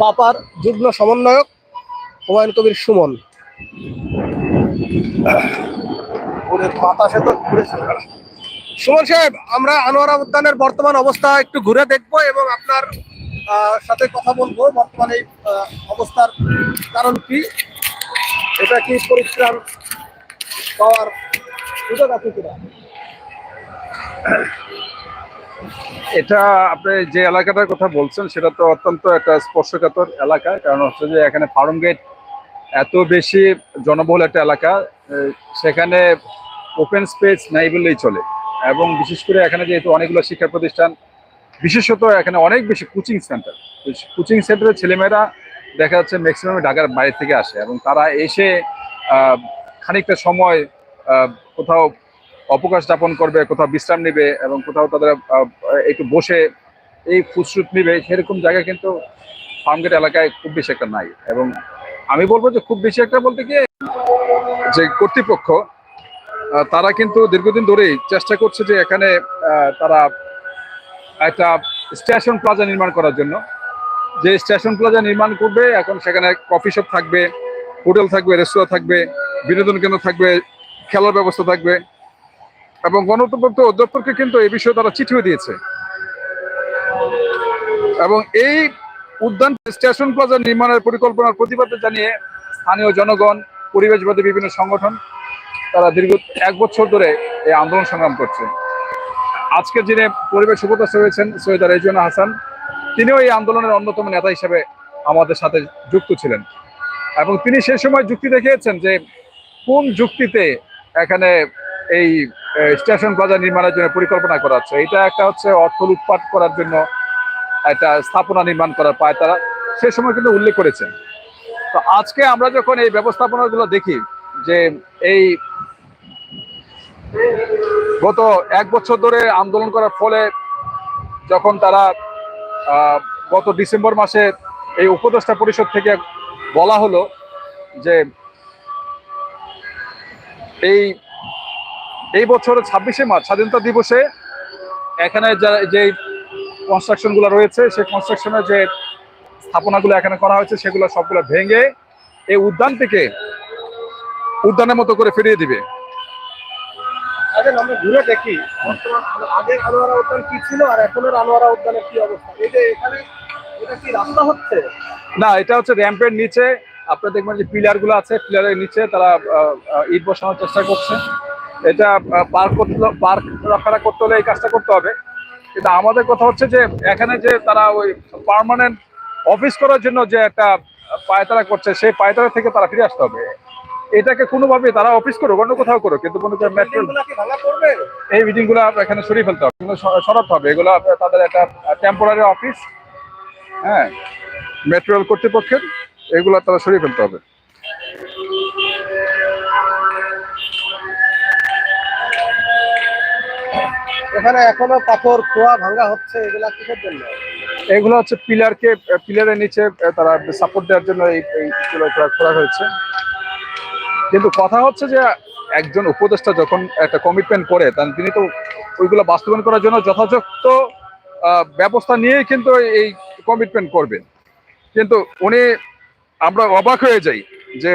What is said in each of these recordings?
বাপার যুগ্ম সমন্বয়ক হুমায়ুন কবির সুমন। সুমন সাহেব আমরা আনোয়ারা উদ্যানের বর্তমান অবস্থা একটু ঘুরে দেখব এবং আপনার সাথে কথা বলব। বর্তমান অবস্থার কারণ কি? এটা কি পরিত্রাণ পাওয়ার সুযোগ আছে কিনা? এটা আপনি যে এলাকাটার কথা বলছেন, সেটা তো অত্যন্ত একটা স্পর্শকাতর এলাকা। কারণ হচ্ছে যে এখানে ফার্ম গেট এত বেশি জনবহুল একটা এলাকা সেখানে ওপেন স্পেস নাই বললেই চলে। এবং বিশেষ করে এখানে যেহেতু অনেকগুলো শিক্ষা প্রতিষ্ঠান, বিশেষত এখানে অনেক বেশি কোচিং সেন্টার কোচিং সেন্টারের ছেলেমেয়েরা দেখা যাচ্ছে ম্যাক্সিমাম ঢাকার বাইরে থেকে আসে এবং তারা এসে খানিকটা সময় কোথাও অবকাশ যাপন করবে, কোথাও বিশ্রাম নেবে এবং কোথাও তাদের একটু বসে এই ফুসরুত নিবে, সেরকম জায়গা কিন্তু ফার্মগেট এলাকায় খুব বেশি একটা নাই। এবং আমি বলব যে খুব বেশি একটা বলতে গিয়ে যে কর্তৃপক্ষ তারা কিন্তু দীর্ঘদিন ধরেই চেষ্টা করছে যে এখানে তারা একটা স্টেশন প্লাজা নির্মাণ করার জন্য। যে স্টেশন প্লাজা নির্মাণ করবে, এখন সেখানে কফি শপ থাকবে, হোটেল থাকবে, রেস্তোরাঁ থাকবে, বিনোদন কেন্দ্র থাকবে, খেলার ব্যবস্থা থাকবে। এবং গণতন্ত্র অধ্যক্ষকে কিন্তু এই বিষয়ে তারা চিঠিও দিয়েছে। এবং এই উদ্যান স্টেশন প্লাজা নির্মাণের পরিকল্পনার প্রতিবাদে জানিয়ে স্থানীয় জনগণ, পরিবেশবাদী বিভিন্ন সংগঠন, তারা দীর্ঘ এক বছর ধরে এই আন্দোলন সংগ্রাম করছে। আজকে যিনি পরিবেশ উপদেষ্টা হয়েছেন সৈয়দা রেজুয়ানা হাসান। তিনিও এই আন্দোলনের অন্যতম নেতা হিসেবে আমাদের সাথে যুক্ত ছিলেন। এবং তিনি সে সময় যুক্তি দেখিয়েছেন যে কোন যুক্তিতে এখানে এই স্টেশন প্লাজা নির্মাণের জন্য পরিকল্পনা করা হচ্ছে। এটা একটা হচ্ছে অর্থ লুটপাট করার জন্য একটা স্থাপনা নির্মাণ করার পায় তারা। সে সময় কিন্তু উল্লেখ করেছেন। তো আজকে আমরা যখন এই ব্যবস্থাপনাগুলো দেখি যে এই গত এক বছর ধরে আন্দোলন করার ফলে যখন তারা গত ডিসেম্বর মাসে এই উপদেষ্টা পরিষদ থেকে বলা হলো যে এই এই বছর ছাব্বিশে মার্চ স্বাধীনতা দিবসে এখানে যা- যে কনস্ট্রাকশনগুলো রয়েছে সেই কনস্ট্রাকশনের যে স্থাপনাগুলো এখানে করা হয়েছে সেগুলো সবগুলো ভেঙে এই উদ্যানটিকে উদ্যানের মতো করে ফিরিয়ে দিবে। আগে আমরা ঘুরে দেখি। আগের আনোয়ারা উদ্যান কি ছিল আর এখনের আনোয়ারা উদ্যানের কি অবস্থা? এই যে এখানে এটা কি রাস্তা হচ্ছে? না এটা হচ্ছে র্যাম্পের নিচে। আপনি দেখবেন যে পিলারগুলো আছে পিলারের নিচে তারা ইট বসানোর চেষ্টা করছে। এটা পার্ক করতে পার্ক রক্ষা করতে হলে এই কাজটা করতে হবে। কিন্তু আমাদের কথা হচ্ছে যে এখানে যে তারা ওই পার্মানেন্ট অফিস করার জন্য যে একটা পায়তারা করছে সেই পায়তারা থেকে তারা ফিরে আসতে হবে। এটাকে কোনোভাবে তারা অফিস করুক অন্য কোথাও করুক কিন্তু করেন মেট্রো এই মিটিংগুলো এখানে সরিয়ে ফেলতে হবে এগুলো সরাতে হবে। এগুলো তাদের একটা টেম্পোরারি অফিস হ্যাঁ মেট্রো রেল কর্তৃপক্ষের এগুলো তারা সরিয়ে ফেলতে হবে। এখানে এখনও পাথর, খোয়া ভাঙা হচ্ছে, এগুলা কিসের জন্য? এগুলো হচ্ছে পিলারকে, পিলারের নিচে তারা সাপোর্ট দেওয়ার জন্য এই করা হয়েছে। কিন্তু কথা হচ্ছে যে, একজন উপদেষ্টা যখন একটা কমিটমেন্ট করে, তিনি তো ওইগুলো বাস্তবায়ন করার জন্য যথাযথ ব্যবস্থা নিয়েই কিন্তু এই কমিটমেন্ট করবেন কিন্তু উনি, আমরা অবাক হয়ে যাই যে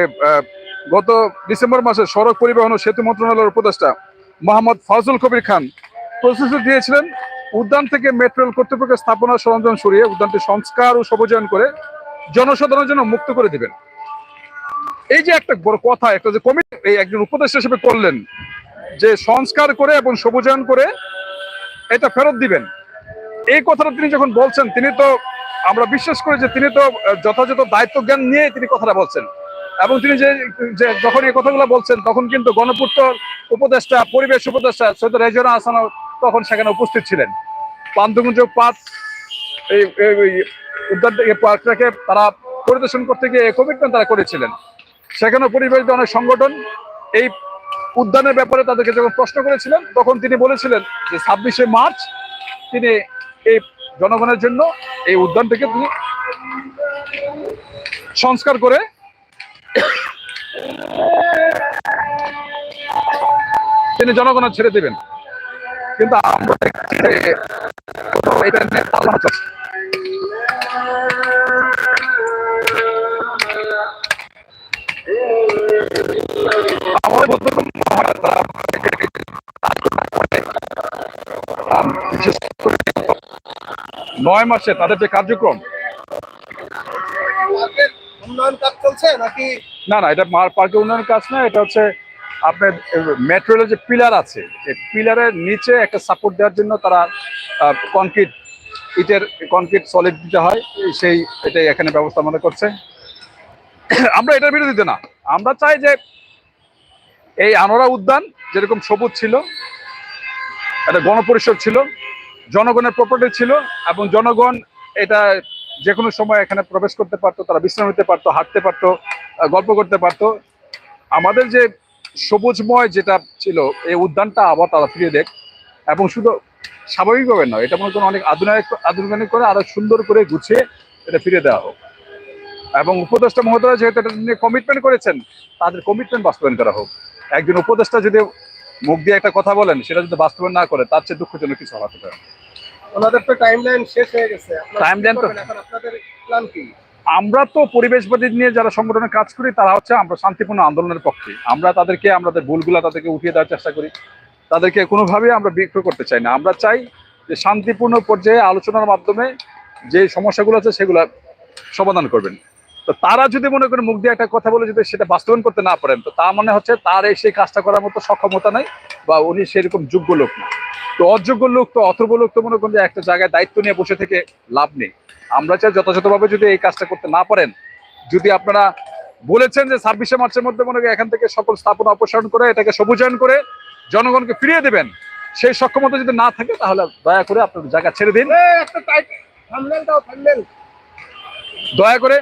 গত ডিসেম্বর মাসে সড়ক পরিবহন ও সেতু মন্ত্রণালয়ের উপদেষ্টা মোহাম্মদ ফজল কবির খান প্রতিশ্রুতি দিয়েছিলেন উদ্যান থেকে মেট্রো রেল কর্তৃপক্ষের স্থাপনা সরঞ্জাম সরিয়ে উদ্যানটি সংস্কার ও সবুজায়ন করে জনসাধারণের জন্য মুক্ত করে দিবেন। এই যে একটা বড় কথা, একটা যে কমিটি এই একজন উপদেষ্টা হিসেবে করলেন, যে সংস্কার করে এবং সবুজায়ন করে এটা ফেরত দিবেন। এই কথাটা তিনি যখন বলছেন, তিনি তো আমরা বিশ্বাস করি যে তিনি তো যথাযথ দায়িত্ব জ্ঞান নিয়ে তিনি কথাটা বলছেন। এবং তিনি যে যখন এই কথাগুলো বলছেন, তখন কিন্তু গণপূর্ত উপদেষ্টা, পরিবেশ উপদেষ্টা, সৈয়দ রেজনা হাসানও তখন সেখানে উপস্থিত ছিলেন। পান্থকুঞ্জ পার্ক এই উদ্যান পার্কটাকে তারা পরিদর্শন করতে গিয়ে কমিটমেন্ট তারা করেছিলেন। সেখানে পরিবেশ অনেক সংগঠন, এই উদ্যানের ব্যাপারে তাদেরকে যখন প্রশ্ন করেছিলেন, তখন তিনি বলেছিলেন যে ছাব্বিশে মার্চ তিনি এই জনগণের জন্য এই উদ্যানটিকে তিনি সংস্কার করে তিনি জনগণের ছেড়ে দিবেন। কিন্তু আমরা দেখছি যে এটা নিয়ে পালা যাচ্ছে নয় মাসে তাদের যে কার্যক্রম উন্নয়ন কাজ চলছে নাকি? না না এটা পার্কের উন্নয়ন কাজ না এটা হচ্ছে আপনার মেট্রো যে পিলার আছে পিলারের নিচে একটা সাপোর্ট দেওয়ার জন্য তারা কনক্রিট ইটের কনক্রিট সলিড দিতে হয়। সেই, এটাই এখানে ব্যবস্থা মনে করছে। আমরা এটার বিরোধিতা না। আমরা চাই যে এই আনোরা উদ্যান যেরকম সবুজ ছিল, একটা গণপরিষদ ছিল, জনগণের প্রপার্টি ছিল এবং জনগণ এটা যে কোনো সময় এখানে প্রবেশ করতে পারতো, তারা বিশ্রাম নিতে পারতো, হাঁটতে পারতো গল্প করতে পারতো। আমাদের যে সবুজময় যেটা ছিল এই উদ্যানটা আবার তারা ফিরে দেখ। এবং শুধু স্বাভাবিকভাবে নয় এটা মনে করেন অনেক আধুনিক আধুনিক করে আরও সুন্দর করে গুছিয়ে এটা ফিরে দেওয়া হোক। এবং উপদেষ্টা মহোদয় যেহেতু এটা নিয়ে কমিটমেন্ট করেছেন তাদের কমিটমেন্ট বাস্তবায়ন করা হোক। একজন উপদেষ্টা যদি মুখ দিয়ে একটা কথা বলেন সেটা যদি বাস্তবায়ন না করে তার চেয়ে দুঃখজনক কিছু হতে পারে। ওনাদের তো টাইম লাইন শেষ হয়ে গেছে। তো- আপনাদের প্ল্যান কি? আমরা তো পরিবেশবাদী নিয়ে যারা সংগঠনে কাজ করি, তারা হচ্ছে আমরা শান্তিপূর্ণ আন্দোলনের পক্ষে। আমরা তাদেরকে আমাদের ভুলগুলা তাদেরকে উঠিয়ে দেওয়ার চেষ্টা করি। তাদেরকে কোনোভাবেই আমরা বিক্রয় করতে চাই না। আমরা চাই যে শান্তিপূর্ণ পর্যায়ে আলোচনার মাধ্যমে যে সমস্যাগুলো আছে সেগুলো সমাধান করবেন। তো তারা যদি মনে করেন মুখ দিয়ে একটা কথা বলে যদি সেটা বাস্তবায়ন করতে না পারেন, তো তার মানে হচ্ছে তার এই সেই কাজটা করার মতো সক্ষমতা নেই বা উনি সেরকম যোগ্য লোক না। তো অযোগ্য লোক তো অথর্ব লোক তো মনে করেন যে একটা জায়গায় দায়িত্ব নিয়ে বসে থেকে লাভ নেই। আমরা চাই যথাযথভাবে যদি এই কাজটা করতে না পারেন যদি আপনারা বলেছেন যে ছাব্বিশে মার্চের মধ্যে মনে এখান থেকে সকল স্থাপনা অপসারণ করে এটাকে সবুজায়ন করে জনগণকে ফিরিয়ে দেবেন সেই সক্ষমতা যদি না থাকে তাহলে দয়া করে আপনাদের জায়গা ছেড়ে দিন। দয়া করে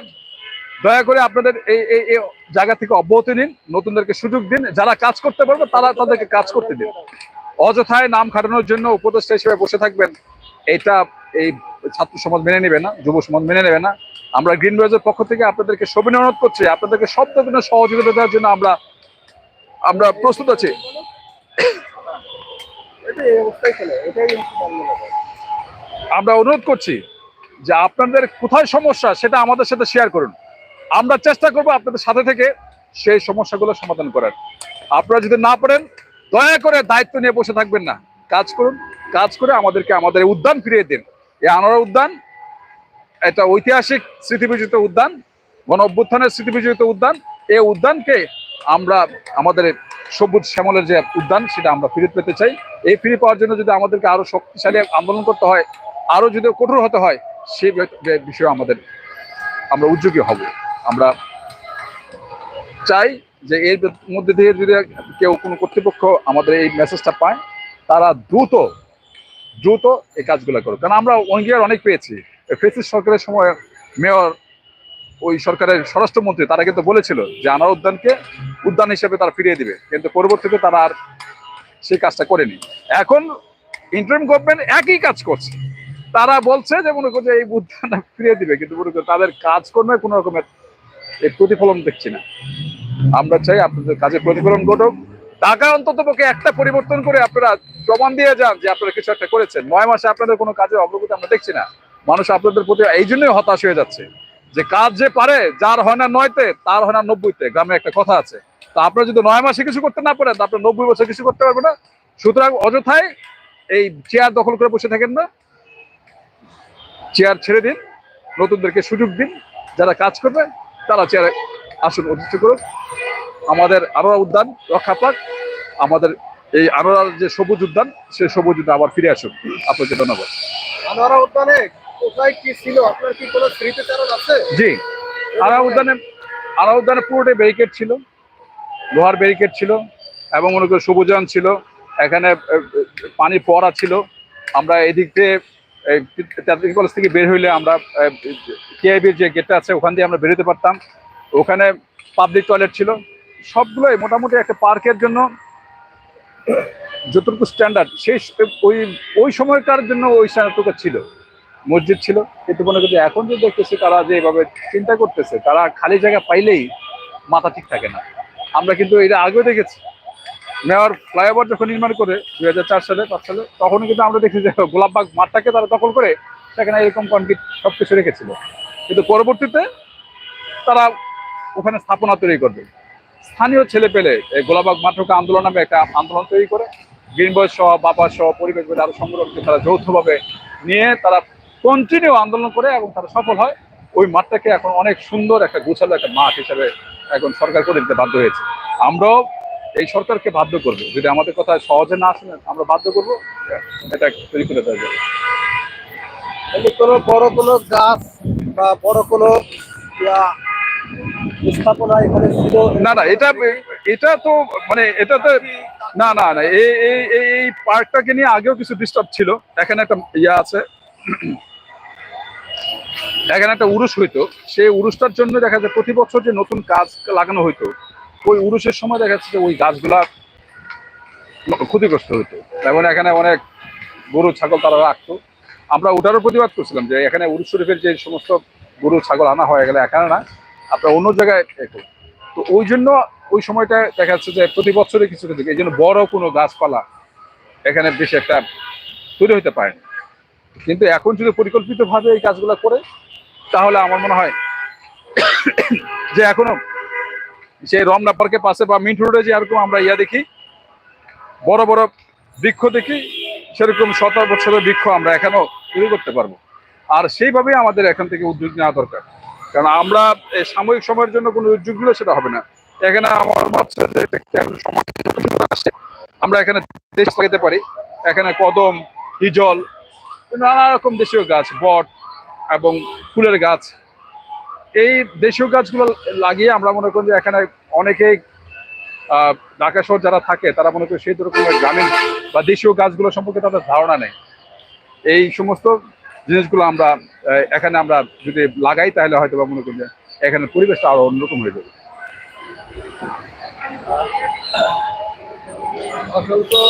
দয়া করে আপনাদের এই এই এই জায়গা থেকে অব্যাহতি নিন নতুনদেরকে সুযোগ দিন যারা কাজ করতে পারবে তারা তাদেরকে কাজ করতে দিন। অযথায় নাম খাটানোর জন্য উপদেষ্টা হিসেবে বসে থাকবেন এটা এই ছাত্র সমাজ মেনে নেবে না, যুব সমাজ মেনে নেবে না। আমরা গ্রিন রয়েজের পক্ষ থেকে আপনাদেরকে সবিনয় অনুরোধ করছি আপনাদেরকে সব ধরনের সহযোগিতা দেওয়ার জন্য আমরা আমরা প্রস্তুত আছি। আমরা অনুরোধ করছি যে আপনাদের কোথায় সমস্যা সেটা আমাদের সাথে শেয়ার করুন। আমরা চেষ্টা করব আপনাদের সাথে থেকে সেই সমস্যাগুলো সমাধান করার। আপনারা যদি না পারেন, দয়া করে দায়িত্ব নিয়ে বসে থাকবেন না। কাজ করুন। কাজ করে আমাদেরকে আমাদের উদ্যান ফিরিয়ে দিন। এই আনোয়ারা উদ্যান এটা ঐতিহাসিক স্মৃতিবিজড়িত উদ্যান, গণ অভ্যুত্থানের স্মৃতিবিজড়িত উদ্যান। এই উদ্যানকে আমরা আমাদের সবুজ শ্যামলের যে উদ্যান, সেটা আমরা ফিরে পেতে চাই। এই ফিরে পাওয়ার জন্য যদি আমাদেরকে আরও শক্তিশালী আন্দোলন করতে হয়, আরও যদি কঠোর হতে হয় বে- বিষয়ে আমাদের আমরা উদ্যোগী হব। আমরা চাই যে এর মধ্যে দিয়ে যদি কেউ কোনো কর্তৃপক্ষ আমাদের এই মেসেজটা পায়, তারা দ্রুত দ্রুত এই কাজগুলো করুক। কারণ আমরা অঙ্গীকার অনেক পেয়েছি। ফেসিস সরকারের সময় মেয়র, ওই সরকারের স্বরাষ্ট্রমন্ত্রী, তারা কিন্তু বলেছিল যে আনার উদ্যানকে উদ্যান হিসেবে তারা ফিরিয়ে দিবে। কিন্তু পরবর্তীতে তারা আর সেই কাজটা করেনি। এখন ইন্টারিম গভর্নমেন্ট একই কাজ করছে। তারা বলছে যে মনে করছে এই উদ্যান ফিরিয়ে দিবে, কিন্তু মনে করছে তাদের কাজকর্মে কোনো রকমের এই প্রতিফলন দেখছি না। আমরা চাই আপনাদের কাজে প্রতিফলন ঘটুক। টাকা অন্তত পক্ষে একটা পরিবর্তন করে আপনারা প্রমাণ দিয়ে যান যে আপনারা কিছু একটা করেছেন। নয় মাসে আপনাদের কোনো কাজের অগ্রগতি আমরা দেখছি না। মানুষ আপনাদের প্রতি এই জন্যই হতাশ হয়ে যাচ্ছে যে কাজ যে পারে, যার হয় না নয়তে, তার হয় না নব্বইতে। গ্রামে একটা কথা আছে। তো আপনারা যদি নয় মাসে কিছু করতে না পারেন আপনার নব্বই বছর কিছু করতে পারবে না। সুতরাং অযথায় এই চেয়ার দখল করে বসে থাকেন না। চেয়ার ছেড়ে দিন, নতুনদেরকে সুযোগ দিন, যারা কাজ করবে, তারা চেয়ারে আসুন অধিষ্ঠ করুক। আমাদের আরোরা উদ্যান রক্ষা পাক। আমাদের এই আরোরার যে সবুজ উদ্যান সেই সবুজ উদ্যান আবার ফিরে আসুন। আপনাকে ধন্যবাদ। আনোয়ারা উদ্যানে কোথায় কি ছিল? আপনার কি কোনো স্মৃতিচারণ আছে? জি। উদ্যানে উদ্যানে পুরোটাই ব্যারিকেড ছিল। লোহার ব্যারিকেড ছিল এবং মনে করি ছিল। এখানে আহ, পানি পড়া ছিল। আমরা এদিক দিয়ে তেত্রিশ কলেজ থেকে বের হইলে আমরা কেআইবির যে গেটটা আছে ওখান দিয়ে আমরা বেরোতে পারতাম। ওখানে পাবলিক টয়লেট ছিল। সবগুলোই মোটামুটি একটা পার্কের জন্য যতটুকু স্ট্যান্ডার্ড সেই ওই ওই সময়কার জন্য ওই স্ট্যান্ডার্ডটুকু ছিল, মসজিদ ছিল। কিন্তু মনে করি এখন যে দেখতেছি তারা যে এভাবে চিন্তা করতেছে, তারা খালি জায়গা পাইলেই মাথা ঠিক থাকে না। আমরা কিন্তু এটা আগেও দেখেছি। মেয়র ফ্লাইওভার যখন নির্মাণ করে দুই হাজার চার সালে, পাঁচ সালে তখন কিন্তু আমরা দেখি যে গোলাপবাগ মাঠটাকে তারা দখল করে সেখানে এরকম কনক্রিট সব কিছু রেখেছিল। কিন্তু পরবর্তীতে তারা ওখানে স্থাপনা তৈরি করবে। স্থানীয় ছেলে পেলে গোলাবাগ মাঠকা আন্দোলন নামে একটা আন্দোলন তৈরি করে, গ্রিন বয়েস সহ, বাবা সহ, পরিবেশ বলে আরও সংগঠনকে তারা যৌথভাবে নিয়ে তারা কন্টিনিউ আন্দোলন করে এবং তারা সফল হয়। ওই মাঠটাকে এখন অনেক সুন্দর একটা গোছালো একটা মাঠ হিসেবে এখন সরকার করে দিতে বাধ্য হয়েছে। আমরাও এই সরকারকে বাধ্য করব। যদি আমাদের কথা সহজে না আসে আমরা বাধ্য করব, এটা তৈরি করে দেওয়া যাবে। কোনো বড় কোনো গাছ বা বড় কোনো স্থাপনা এখানে ছিল? না না, এটা এটা তো মানে না না না, এই এই পার্কটাকে নিয়ে আগেও কিছু ডিস্টার্ব ছিল। এখানে একটা ইয়ে আছে। এখানে একটা উরুষ হইতো। সেই উরুষটার জন্য দেখা যায় প্রতি বছর যে নতুন গাছ লাগানো হইতো, ওই উরুষের সময় দেখা যাচ্ছে যে ওই গাছগুলা ক্ষতিগ্রস্ত হইতো। এবং এখানে অনেক গরু, ছাগল তারা রাখতো। আমরা ওটারও প্রতিবাদ করছিলাম যে এখানে উরুষ শরীফের যে সমস্ত গরু, ছাগল আনা হয় এখানে এখানে না। আপনার অন্য জায়গায় তো ওই জন্য ওই সময়টা দেখা যাচ্ছে যে প্রতি বছরে কিছু কিছু এই জন্য বড় কোনো গাছপালা এখানে বেশি একটা তৈরি হতে পারে না কিন্তু এখন যদি পরিকল্পিতভাবে এই কাজগুলো করে, তাহলে আমার মনে হয় যে এখনও সেই রমনা পার্কের পাশে বা মিন্ট রোডে যে এরকম আমরা ইয়া দেখি, বড় বড় বৃক্ষ দেখি, সেরকম শত বছরের বৃক্ষ আমরা এখনও তৈরি করতে পারব। আর সেইভাবেই আমাদের এখান থেকে উদ্যোগ নেওয়া দরকার। কারণ আমরা সাময়িক সময়ের জন্য কোনো উদ্যোগ সেটা হবে না। এখানে আমার আসছে। আমরা এখানে দেশ লাগাতে পারি। এখানে কদম, হিজল, নানা রকম দেশীয় গাছ, বট এবং ফুলের গাছ। এই দেশীয় গাছগুলো লাগিয়ে আমরা মনে করি যে এখানে অনেকেই ঢাকা শহর যারা থাকে, তারা মনে করি সেই রকমের গ্রামীণ বা দেশীয় গাছগুলো সম্পর্কে তাদের ধারণা নেই। এই সমস্ত জিনিসগুলো আমরা এখানে আমরা যদি লাগাই তাহলে হয়তো বা মনে করি এখানে পরিবেশটা আরও অন্যরকম হয়ে যাবে। অসংখ্য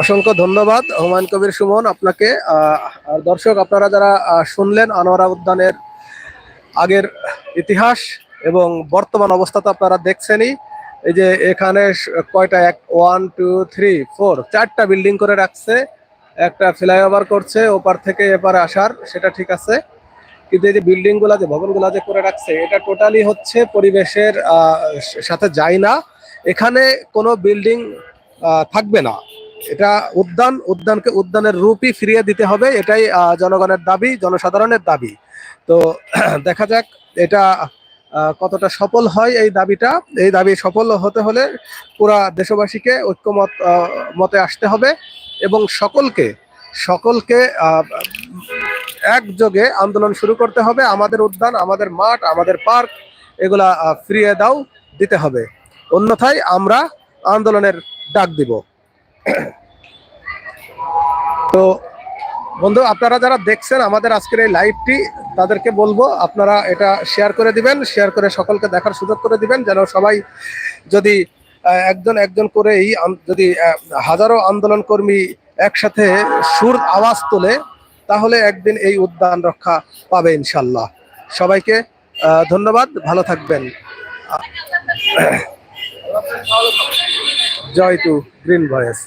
অসংখ্য ধন্যবাদ, হুমায়ুন কবির সুমন আপনাকে। আর দর্শক, আপনারা যারা শুনলেন আনোয়ারা উদ্যানের আগের ইতিহাস এবং বর্তমান অবস্থা তো আপনারা দেখছেনই। এই যে এখানে কয়টা? এক ওয়ান টু থ্রি ফোর চারটা বিল্ডিং করে রাখছে। একটা ফ্লাইওভার করছে, ওপার থেকে এপারে আসার, সেটা ঠিক আছে। কিন্তু এই যে বিল্ডিংগুলা যে ভবনগুলা যে করে রাখছে, এটা টোটালি হচ্ছে পরিবেশের সাথে যায় না। এখানে কোনো বিল্ডিং থাকবে না। এটা উদ্যান, উদ্যানকে, উদ্যানের রূপই ফিরিয়ে দিতে হবে, এটাই জনগণের দাবি, জনসাধারণের দাবি। তো দেখা যাক এটা কতটা সফল হয় এই দাবিটা। এই দাবি সফল হতে হলে পুরা দেশবাসীকে ঐক্যমত মতে আসতে হবে। এবং সকলকে সকলকে একযোগে আন্দোলন শুরু করতে হবে। আমাদের উদ্যান, আমাদের মাঠ, আমাদের পার্ক, এগুলা ফিরিয়ে দাও, দিতে হবে। অন্যথায় আমরা আন্দোলনের ডাক দিব। তো বন্ধু, আপনারা যারা দেখছেন আমাদের আজকের এই লাইভটি, তাদেরকে বলব, আপনারা এটা শেয়ার করে দিবেন শেয়ার করে সকলকে দেখার সুযোগ করে দিবেন, যেন সবাই যদি একজন একজন করেই যদি হাজারো আন্দোলন কর্মী একসাথে সুর আওয়াজ তোলে, তাহলে একদিন এই উদ্যান রক্ষা পাবে ইনশাল্লাহ সবাইকে ধন্যবাদ, ভালো থাকবেন। Joy to green voice.